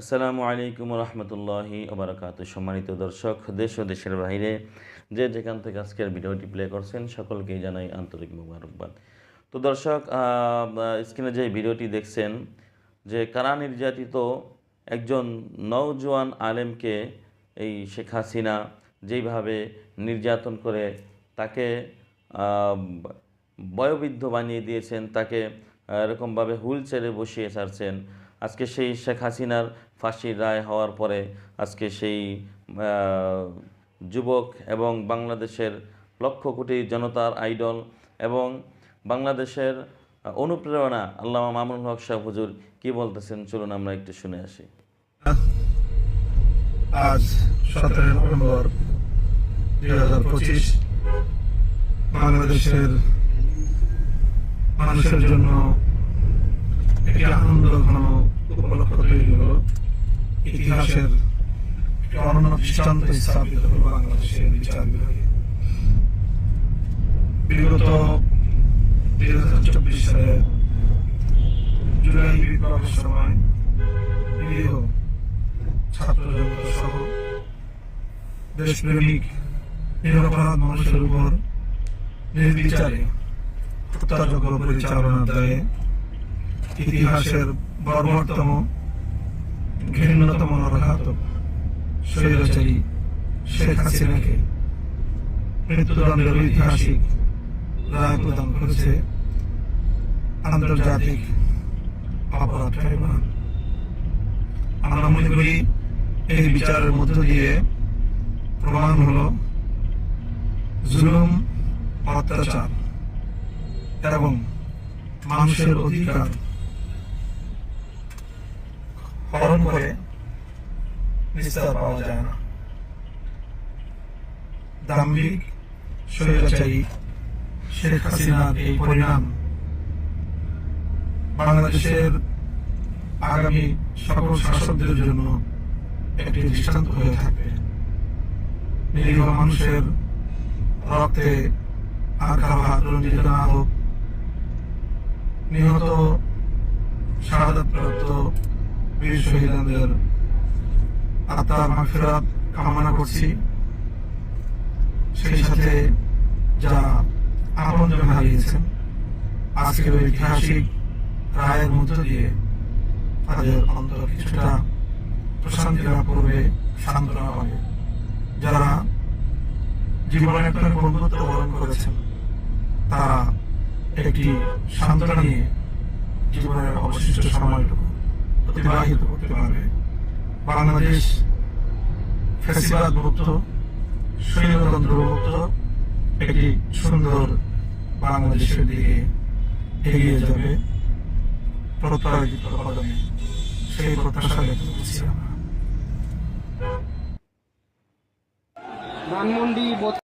আসসালামু আলাইকুম রহমতুল্লাহি ওবরাকাত সম্মানিত দর্শক, দেশ ও দেশের বাইরে যে যেখান থেকে আজকের ভিডিওটি প্লে করছেন, সকলকেই জানাই আন্তরিক মুবারকবাদ। তো দর্শক স্ক্রিনে যে ভিডিওটি দেখছেন, যে কারা নির্যাতিত একজন নওজোয়ান আলেমকে এই শেখ হাসিনা যেইভাবে নির্যাতন করে তাকে বয়োবৃদ্ধ বানিয়ে দিয়েছেন, তাকে এরকমভাবে হুইল চেয়ারে বসিয়ে ছাড়ছেন আজকে সেই শেখ হাসিনার ফাঁসির রায় হওয়ার পরে আজকে সেই যুবক এবং বাংলাদেশের লক্ষ কোটি জনতার আইডল এবং বাংলাদেশের অনুপ্রেরণা আল্লামা মামুন হক শাহ হুজুর কী বলতেছেন? চলুন আমরা একটু শুনে আসি। আজ সতেরো নভেম্বর দুই হাজার পঁচিশ, বাংলাদেশের মানুষের জন্য একটি আনন্দ ঘন উপলক্ষ তৈরি হল ইতিহাসের অনন্য দৃষ্টান্ত স্থাপিত হল বাংলাদেশের বিচার বিভাগে। বিগত দুই হাজার চব্বিশ সালে জুলাই বিপ্লবের সময় নিরীহ ছাত্র জগত সহ দেশপ্রেমিক, নিরপরাধ মানুষের উপর নির্বিচারে হত্যাযজ্ঞ পরিচালনার দায়ে ইতিহাসের বর্বরতম ঘৃণ্যতম নরঘাতক স্বৈরাচারী শেখ হাসিনাকে মৃত্যুদণ্ডের ঐতিহাসিক রায় প্রদান করেছে আন্তর্জাতিক অপরাধ ট্রাইব্যুনাল। আমরা মনে করি এই বিচারের মধ্য দিয়ে প্রমাণ হলো জুলুম, অত্যাচার এবং মানুষের অধিকার হরণ করে নিস্তার পাওয়া যায় না। দাম্ভিক স্বৈরাচারী শেখ হাসিনার এই পরিণাম বাংলাদেশের আগামী সকল শাসকদের জন্য একটি দৃষ্টান্ত হয়ে থাকবে। নিরীহ মানুষের রক্তে আর কারও রঞ্জিত নিহত শাহাদতপ্রাপ্ত বীর শহীদদের আত্মার মাফিরাত কামনা করছি। সেই সাথে যারা আপনজন হারিয়েছেন, আজকের ঐতিহাসিক রায়ের মধ্য দিয়ে তাদের অন্তর কিছুটা প্রশান্তি লাভ করবে, সান্ত্বনা পাবে যারা জীবনে একটা বন্ধুত্ব বরণ করেছেন, তারা একটি সান্ত্বনা নিয়ে জীবনের অবশিষ্ট সময়টুকু অতিবাহিত করতে পারবে। বাংলাদেশ স্বৈরতন্ত্র মুক্ত একটি সুন্দর বাংলাদেশের দিকে এগিয়ে যাবে। প্রত্যয়িত কদমে সেই প্রত্যাশা ব্যক্ত করছি আমরা। ধানমন্ডি